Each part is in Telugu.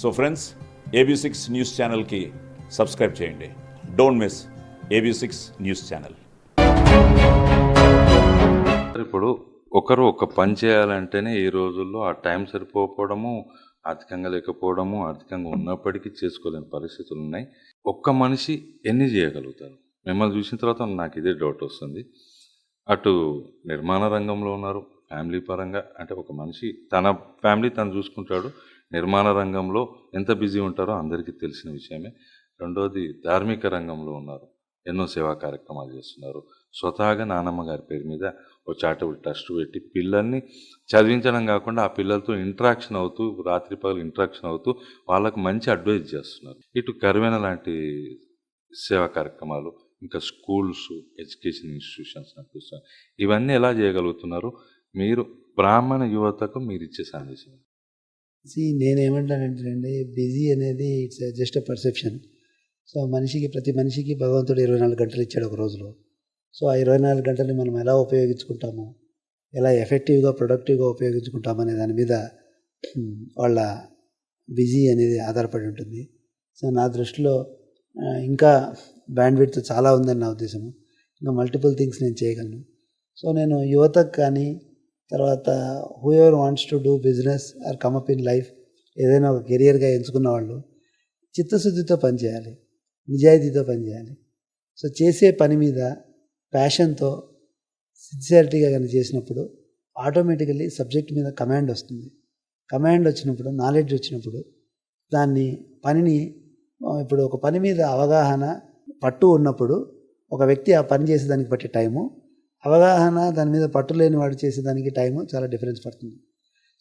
So friends A B six news ఛానల్కి సబ్స్క్రైబ్ చేయండి. Don't miss A B six news channel ఇప్పుడు ఒకరు ఒక పని చేయాలంటేనే ఈ రోజుల్లో ఆ టైం సరిపోకపోవడము ఆర్థికంగా లేకపోవడము ఆర్థికంగా ఉన్నప్పటికీ చేసుకోలేని పరిస్థితులు ఉన్నాయి ఒక్క మనిషి ఎన్ని చేయగలుగుతారు? మిమ్మల్ని చూసిన తర్వాత నాకు ఇదే డౌట్ వస్తుంది. అటు నిర్మాణ రంగంలో ఉన్నారు ఫ్యామిలీ పరంగా అంటే ఒక మనిషి తన ఫ్యామిలీ తను చూసుకుంటాడు. నిర్మాణ రంగంలో ఎంత బిజీ ఉంటారో అందరికీ తెలిసిన విషయమే. రెండోది ధార్మిక రంగంలో ఉన్నారు. ఎన్నో సేవా కార్యక్రమాలు చేస్తున్నారు. స్వతహాగా నానమ్మ గారి పేరు మీద ఒక చారిటబుల్ ట్రస్ట్ పెట్టి పిల్లల్ని చదివించడం కాకుండా ఆ పిల్లలతో ఇంటరాక్షన్ అవుతూ రాత్రి పగలు ఇంటరాక్షన్ అవుతూ వాళ్ళకు మంచి అడ్వైజ్ చేస్తున్నారు. ఇటు కరువైన లాంటి సేవా కార్యక్రమాలు ఇంకా స్కూల్స్ ఎడ్యుకేషన్ ఇన్స్టిట్యూషన్స్ నడిపిస్తున్నారు. ఇవన్నీ ఎలా చేయగలుగుతున్నారు? మీరు బ్రాహ్మణ యువతకు మీరు ఇచ్చే సందేశం సి నేనేమంటానంటే బిజీ అనేది it's just a perception so మనిషికి ప్రతి మనిషికి భగవంతుడు ఇరవై నాలుగు గంటలు ఇచ్చాడు ఒక రోజులో. సో ఆ ఇరవై నాలుగు గంటలు మనం ఎలా ఉపయోగించుకుంటాము? ఎలా ఎఫెక్టివ్గా ప్రొడక్టివ్గా ఉపయోగించుకుంటామనే దాని మీద వాళ్ళ బిజీ అనేది ఆధారపడి ఉంటుంది. సో నా దృష్టిలో ఇంకా బ్యాండ్విడ్త్ చాలా ఉందని నా ఉద్దేశము. ఇంకా మల్టిపుల్ థింగ్స్ నేను చేయగలను. సో నేను యువతకు కానీ తర్వాత who ever wants to do business or come up in life ఏదైనా ఒక కెరియర్గా ఎంచుకున్న వాళ్ళు చిత్తశుద్ధితో పనిచేయాలి నిజాయితీతో పనిచేయాలి. సో చేసే పని మీద ప్యాషన్తో సిన్సియారిటీగా కానీ చేసినప్పుడు ఆటోమేటికల్లీ సబ్జెక్ట్ మీద కమాండ్ వస్తుంది. కమాండ్ వచ్చినప్పుడు నాలెడ్జ్ వచ్చినప్పుడు దాన్ని పనిని ఇప్పుడు ఒక పని మీద అవగాహన పట్టు ఉన్నప్పుడు ఒక వ్యక్తి ఆ పని చేసేదానికి పట్టే టైము అవగాహన దాని మీద పట్టు లేని వాడు చేసేదానికి టైము చాలా డిఫరెన్స్ పడుతుంది.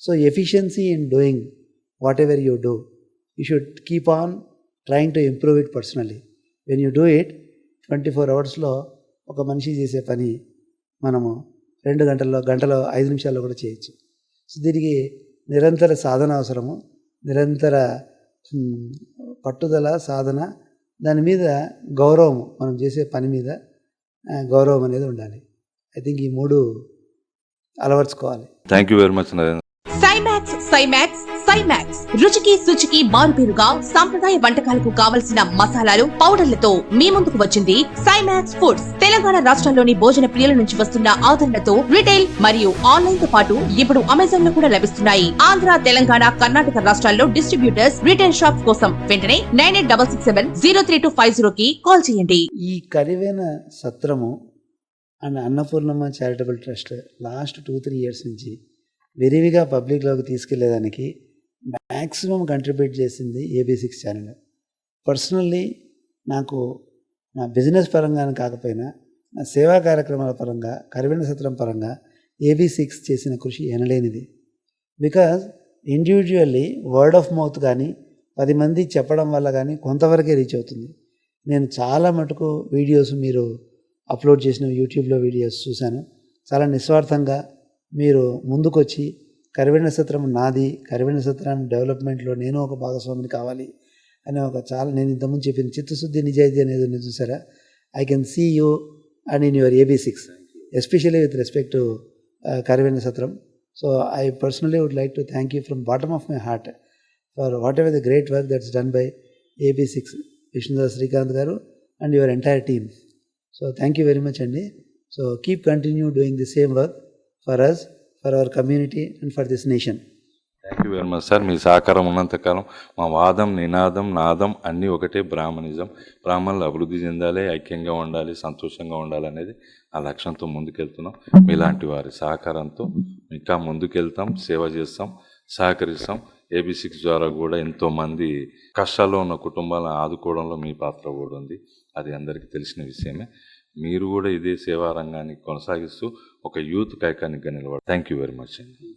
So efficiency in doing what ever you do you should keep on trying to improve it personally when you do it twenty four అవర్స్లో ఒక మనిషి చేసే పని మనము రెండు గంటల్లో గంటలో ఐదు నిమిషాల్లో కూడా చేయొచ్చు. సో దీనికి నిరంతర సాధన అవసరము. నిరంతర పట్టుదల సాధన దాని మీద గౌరవం మనం చేసే పని మీద గౌరవం అనేది ఉండాలి. ఐ థింక్ ఈ మూడు అలవర్చుకోవాలి. Thank you very much Narendra Cymax Cymax Cymax రుచికి శుచికి మారుపేరుగా సాంప్రదాయ వంటకాలకు కావలసిన మసాలాలు పౌడర్లతో మీ ముందుకు వచ్చింది సైమాక్స్ ఫుడ్స్ తెలంగాణ రాష్ట్రంలోని భోజన ప్రియుల నుంచి వస్తున్న ఆదరణతో రిటైల్ మరియు ఆన్లైన్తో పాటు ఇప్పుడు అమెజాన్లో కూడా లభిస్తున్నాయి. ఆంధ్ర తెలంగాణ కర్ణాటక రాష్ట్రాల్లో డిస్ట్రిబ్యూటర్స్ రిటైల్ షాప్స్ కోసం వెంటనే nine eight double six seven zero three two five zero కి కాల్ చేయండి. ఈ Karivena Satramu and Annapurnamma charitable trust last two three years నుంచి విరివిగా పబ్లిక్లోకి తీసుకెళ్ళేదానికి మ్యాక్సిమం కంట్రిబ్యూట్ చేసింది A B six channel personally నాకు నా బిజినెస్ పరంగానే కాకపోయినా నా సేవా కార్యక్రమాల పరంగా కరివైన సత్రం పరంగా ఏబీ సిక్స్ చేసిన కృషి ఎనలేనిది. Because individually word of mouth కానీ పది మంది చెప్పడం వల్ల కానీ కొంతవరకే రీచ్ అవుతుంది. నేను చాలా మటుకు వీడియోస్ మీరు అప్లోడ్ చేసిన యూట్యూబ్లో వీడియోస్ చూశాను. చాలా నిస్వార్థంగా మీరు ముందుకొచ్చి కరివేణ సత్రం నాది కరివేణ సత్రం డెవలప్మెంట్లో నేను ఒక భాగస్వామిని కావాలి అనే ఒక చాలా నేను ఇంతకుముందు చెప్పిన చిత్తశుద్ధి నిజాయితీ అనేది ఉంది చూసారా? I can see you and in your A B six especially with respect to Karivena Satram so I personally would like to thank you from bottom of my heart for what ever the great work that's done by A B six Vishnudas Srikanth గారు and your entire team so thank you very much అండి so keep continue doing the same work for us for our community and for this nation thank you very much sir మీ సహకారం ఉన్నంతకాలం మా వాదం నినాదం నాదం అన్నీ ఒకటే బ్రాహ్మణిజం. బ్రాహ్మణులు అభివృద్ధి చెందాలి ఐక్యంగా ఉండాలి సంతోషంగా ఉండాలి అనేది ఆ లక్ష్యంతో ముందుకెళ్తున్నాం. మీలాంటి వారి సహకారంతో ఇంకా ముందుకెళ్తాం సేవ చేస్తాం. సహకరిస్తాం. ఏబీ సిక్స్ ద్వారా కూడా ఎంతోమంది కష్టాల్లో ఉన్న కుటుంబాలను ఆదుకోవడంలో మీ పాత్ర కూడా ఉంది. అది అందరికీ తెలిసిన విషయమే. మీరు కూడా ఇదే సేవా రంగాన్ని కొనసాగిస్తూ ఒక యూత్ ఐకానిక్గా నిలబడి థ్యాంక్ యూ వెరీ మచ్ అండి